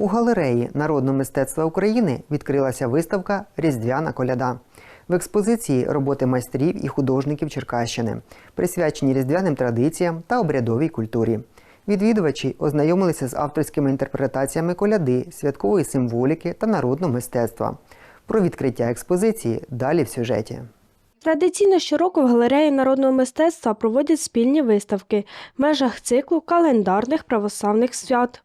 У галереї народного мистецтва України відкрилася виставка Різдвяна коляда. В експозиції роботи майстрів і художників Черкащини, присвячені різдвяним традиціям та обрядовій культурі. Відвідувачі ознайомилися з авторськими інтерпретаціями коляди, святкової символіки та народного мистецтва. Про відкриття експозиції далі в сюжеті. Традиційно щороку в галереї народного мистецтва проводять спільні виставки в межах циклу календарних православних свят.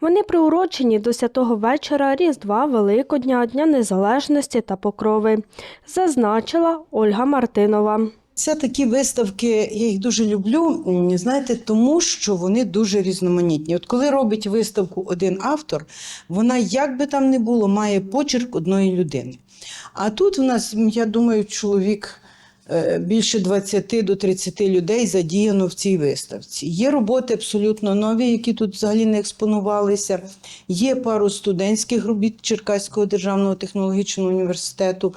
Вони приурочені до святого вечора Різдва, Великодня, Дня Незалежності та Покрови, зазначила Ольга Мартинова. Це такі виставки, я їх дуже люблю, знаєте, тому що вони дуже різноманітні. От коли робить виставку один автор, вона, як би там не було, має почерк одної людини. А тут в нас, я думаю, чоловік більше 20 до 30 людей задіяно в цій виставці. Є роботи абсолютно нові, які тут взагалі не експонувалися. Є пару студентських робіт Черкаського державного технологічного університету.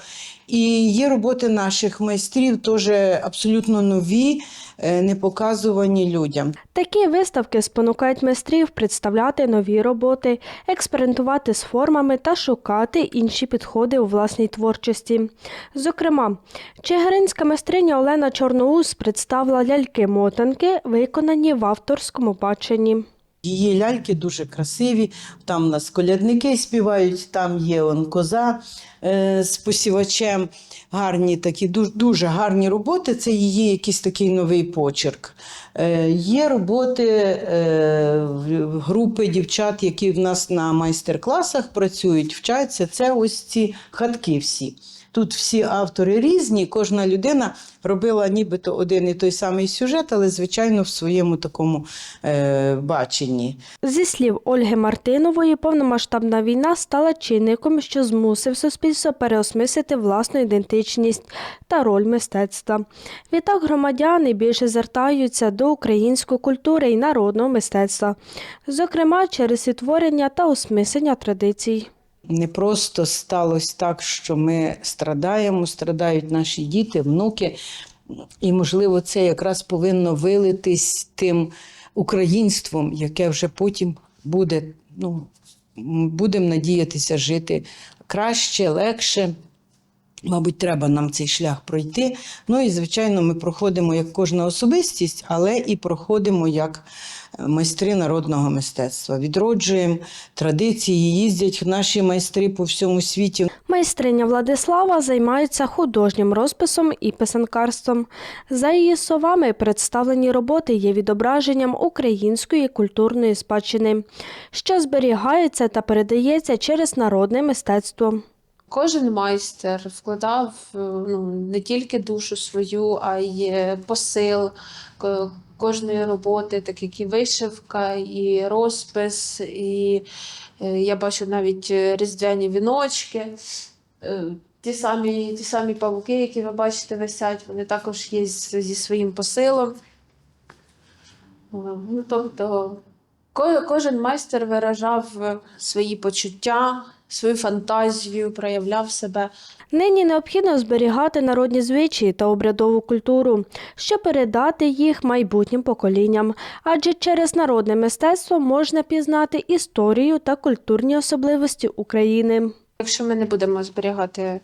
І є роботи наших майстрів, теж абсолютно нові, е, не показувані людям. Такі виставки спонукають майстрів представляти нові роботи, експериментувати з формами та шукати інші підходи у власній творчості. Зокрема, чигиринська майстриня Олена Чорноус представила ляльки-мотанки, виконані в авторському баченні. Її ляльки дуже красиві. Там у нас колядники співають, там є он коза е, з посівачем. Гарні такі, дуже, дуже гарні роботи. Це її якийсь такий новий почерк. Е, є роботи е, групи дівчат, які в нас на майстер-класах працюють, вчаться. Це ось ці хатки всі. Тут всі автори різні, кожна людина робила нібито один і той самий сюжет, але, звичайно, в своєму такому е, баченні. Зі слів Ольги Мартинової, повномасштабна війна стала чинником, що змусив суспільство переосмислити власну ідентичність та роль мистецтва. Відтак громадяни більше звертаються до української культури і народного мистецтва, зокрема через відтворення та осмислення традицій. Не просто сталося так, що ми страдаємо, страдають наші діти, внуки. І, можливо, це якраз повинно вилитись тим українством, яке вже потім буде, ну, будемо надіятися жити краще, легше. Мабуть, треба нам цей шлях пройти. Ну і, звичайно, ми проходимо як кожна особистість, але і проходимо як е, майстри народного мистецтва. Відроджуємо традиції, їздять наші майстри по всьому світі. Майстриня Владислава займається художнім розписом і писанкарством. За її словами, представлені роботи є відображенням української культурної спадщини, що зберігається та передається через народне мистецтво. Кожен майстер вкладав е, ну, не тільки душу свою, а й е, посил кожної роботи, так як і вишивка, і розпис, і е, я бачу навіть різдвяні віночки. Ті самі, ті самі павуки, які ви бачите, висять, вони також є зі своїм посилом. Ну, тобто, кожен майстер виражав е, свої почуття, свою фантазію, проявляв себе. Нині необхідно зберігати народні звичаї та обрядову культуру, щоб передати їх майбутнім поколінням, адже через народне мистецтво можна пізнати історію та культурні особливості України. Якщо ми не будемо зберігати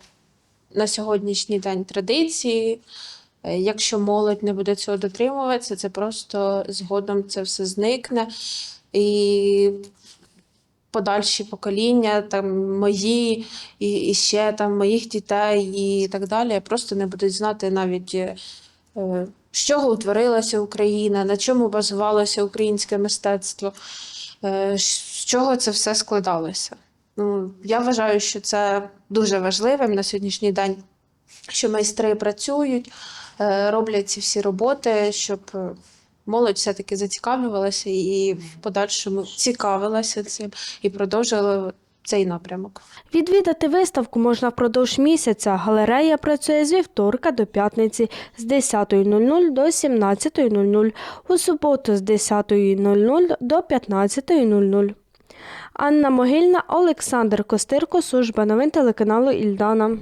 на сьогоднішній день традиції, якщо молодь не буде цього дотримуватися, це просто згодом це все зникне. І подальші покоління, там мої і, і ще там моїх дітей і так далі, просто не будуть знати навіть. е, З чого утворилася Україна, на чому базувалося українське мистецтво, е, з чого це все складалося. Ну, я вважаю, що це дуже важливим на сьогоднішній день, що майстри працюють, е, роблять ці всі роботи, щоб е, молодь все-таки зацікавлювалася і в подальшому цікавилася цим і продовжувала цей напрямок. Відвідати виставку можна впродовж місяця. Галерея працює з вівторка до п'ятниці з 10.00 до 17.00, у суботу з 10.00 до 15.00. Анна Могильна, Олександр Костирко, служба новин телеканалу Ільдана.